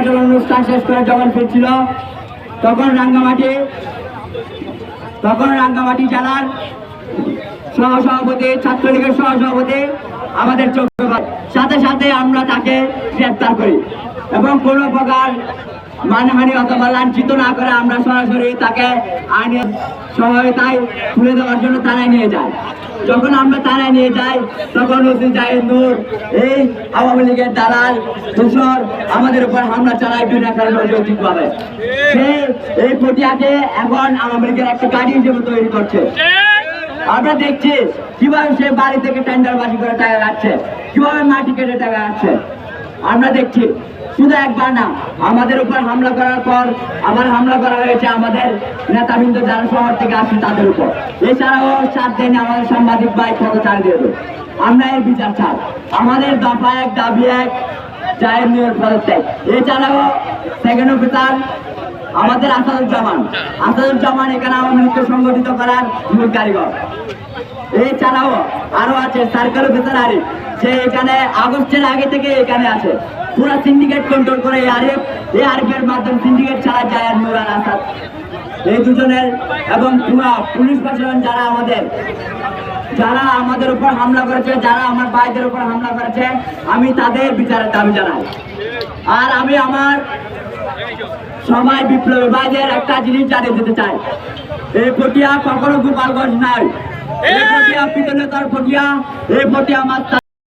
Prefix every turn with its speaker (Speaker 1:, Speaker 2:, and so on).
Speaker 1: প্রচলন অনুষ্ঠান শেষ করে যখন ফিরছিল, তখন রাঙ্গামাটি তখন রাঙ্গামাটি জেলার সহসভাপতি, ছাত্রলীগের সহসভাপতি আমাদের চোখে সাথে সাথে আমরা তাকে গ্রেফতার করি। এবং কোনো প্রকার মানহানি অথবা লাঞ্ছিত না করে আমরা সরাসরি তাকে আইনের সহায়তায় তুলে দেওয়ার জন্য থানায় নিয়ে যাই যখন আমরা থানায় নিয়ে যাই, তখন ওসি জাহিদ নূর, এই আওয়ামী লীগের দালাল, দূষর আমাদের উপর হামলা চালায় বিনা কারণে অযৌক্তিকভাবে সে এই পটিয়াকে এখন আওয়ামী লীগের একটা গাড়ি হিসেবে তৈরি করছে। আমরা দেখছি কীভাবে সে বাড়ি থেকে টেন্ডার বাজি করে টাকা কাটছে, কীভাবে মাটি কেটে টাকা কাটছে। আমরা দেখছি, শুধু একবার না, আমাদের উপর হামলা করার পর আবার হামলা করা হয়েছে আমাদের নেতাবৃন্দ যারা শহর থেকে আসছে তাদের উপর। এছাড়াও সাত দিনে আমাদের সাংবাদিক ভাই পদচার দিয়ে আমরা এর বিচার চাই। আমাদের দফা এক, দাবি এক জাহের নিয়োগ পদত্যাগ। এছাড়াও সেকেন্ড অফিসার আমাদের আসাদুজ্জামান। আসাদুজ্জামান এখানে আমার লীগকে সংগঠিত করার মূল কারিগর। এছাড়াও আরও আছে, সার্কেল অফিসার আরিফ। সে এখানে আগস্টের আগে থেকে এখানে আছে। পুরো সিন্ডিকেট কন্ট্রোল করে এই আরিফ এই আরিফের মাধ্যমে সিন্ডিকেট ছাড়া যায় আর নুরান আসাদ। এই দুজনের এবং পুরা পুলিশ প্রশাসন যারা আমাদের যারা আমাদের উপর হামলা করেছে, যারা আমার ভাইদের উপর হামলা করেছে, আমি তাদের বিচারের দাবি জানাই। আর আমি আমার সবাই বিপ্লবী ভাইদের একটা জিনিস জানিয়ে দিতে চাই। এই পটিয়া কখনো গোপালগঞ্জ নাই এই পটিয়া পিতলেতর পটিয়া, এই পটিয়া আমার